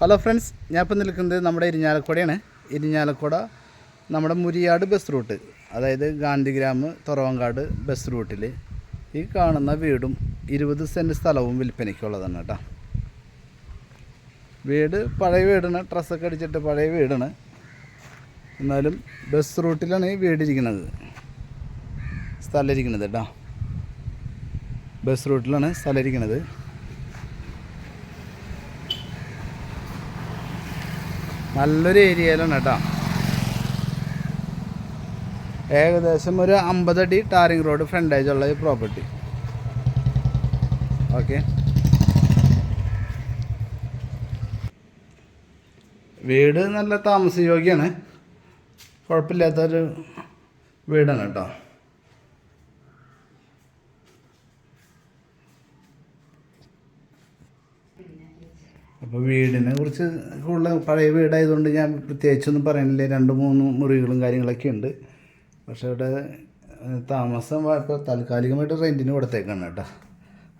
Hello friends ഞാൻ ഇപ്പോൾ നിൽക്കുന്നത് നമ്മുടെ ഇരിഞ്ഞാലക്കുടയാണ്. ഇരിഞ്ഞാലക്കുട നമ്മുടെ മുരിയാട് ബസ് റൂട്ട് അതായത് ഗാന്ധിഗ്രാം തുറവങ്കാട് ബസ് റൂട്ടിൽ ഈ കാണുന്ന വീടും ഇരുപത് സെന്റ് സ്ഥലവും വിൽപ്പനയ്ക്കുള്ളതാണ് കേട്ടോ. വീട് പഴയ വീടാണ്. ഡ്രസ്സൊക്കെ അടിച്ചിട്ട് പഴയ വീടാണ്. എന്നാലും ബസ് റൂട്ടിലാണ് ഈ വീടിരിക്കുന്നത് സ്ഥലം ഇരിക്കുന്നത് കേട്ടോ. ബസ് റൂട്ടിലാണ് സ്ഥലം ഇരിക്കുന്നത്. നല്ലൊരു ഏരിയയിലാണ് കേട്ടോ. ഏകദേശം ഒരു അമ്പതടി ടാറിങ് റോഡ് ഫ്രണ്ടേജ് ഉള്ള ഈ പ്രോപ്പർട്ടി. ഓക്കെ. വീട് നല്ല താമസയോഗ്യമാണ്. കുഴപ്പമില്ലാത്തൊരു വീടാണ് കേട്ടോ. അപ്പോൾ വീടിനെ കുറിച്ച് കൂടുതൽ പഴയ വീടായതുകൊണ്ട് ഞാൻ പ്രത്യേകിച്ചൊന്നും പറയുന്നില്ല രണ്ട് മൂന്ന് മുറികളും കാര്യങ്ങളൊക്കെ ഉണ്ട്. പക്ഷേ ഇവിടെ താമസം ഇപ്പോൾ താൽക്കാലികമായിട്ട് റെന്റിന് കൊടുത്തേക്കാണ് കേട്ടോ.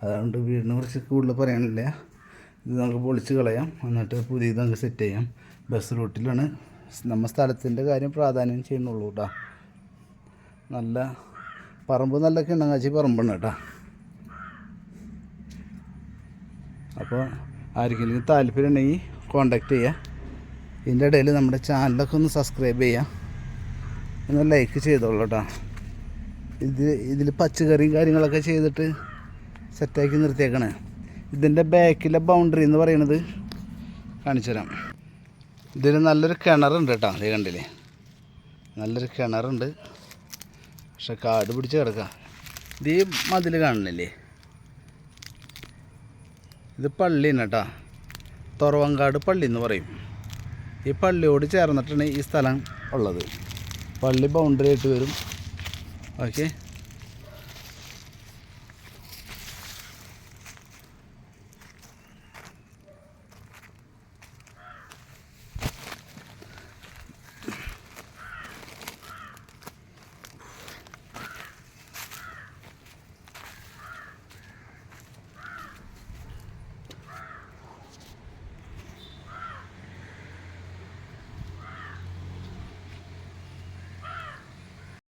അതുകൊണ്ട് വീടിനെ കുറിച്ച് കൂടുതൽ പറയാനില്ല ഇത് നമുക്ക് പൊളിച്ച് കളയാം. എന്നിട്ട് പുതിയത് നമുക്ക് സെറ്റ് ചെയ്യാം. ബസ് റൂട്ടിലാണ്. നമ്മൾ സ്ഥലത്തിന്റെ കാര്യം പ്രാധാന്യം ചെയ്യുന്നുള്ളൂ കേട്ടോ. നല്ല പറമ്പ് നല്ല കിണ്ണങ്ങാച്ചി പറമ്പാണ് കേട്ടോ. അപ്പോൾ ആർക്കെങ്കിലും താല്പര്യം ഉണ്ടെങ്കിൽ കോണ്ടാക്ട് ചെയ്യുക ഇതിന്റെ ഇടയിൽ നമ്മുടെ ചാനലൊക്കെ ഒന്ന് സബ്സ്ക്രൈബ് ചെയ്യുക ഒന്ന് ലൈക്ക് ചെയ്തോളൂ കേട്ടോ ഇത് ഇതിൽ പച്ചക്കറിയും കാര്യങ്ങളൊക്കെ ചെയ്തിട്ട് സെറ്റാക്കി നിർത്തിയേക്കണേ. ഇതിന്റെ ബാക്കിലെ ബൗണ്ടറി എന്ന് പറയുന്നത് കാണിച്ചു തരാം. ഇതിൽ നല്ലൊരു കിണറുണ്ട് കേട്ടോ അതേ കണ്ടില്ലേ? നല്ലൊരു കിണറുണ്ട്. പക്ഷെ കാട് പിടിച്ച് കിടക്കാം. ഇത് മതിൽ കാണുന്നില്ലേ? ഇത് പള്ളിയാണ് കേട്ടോ. തുറവങ്കാട് പള്ളി എന്ന് പറയും. ഈ പള്ളിയോട് ചേർന്നിട്ടാണ് ഈ സ്ഥലം ഉള്ളത്. പള്ളി ബൗണ്ടറി ആയിട്ട് വരും. ഓക്കെ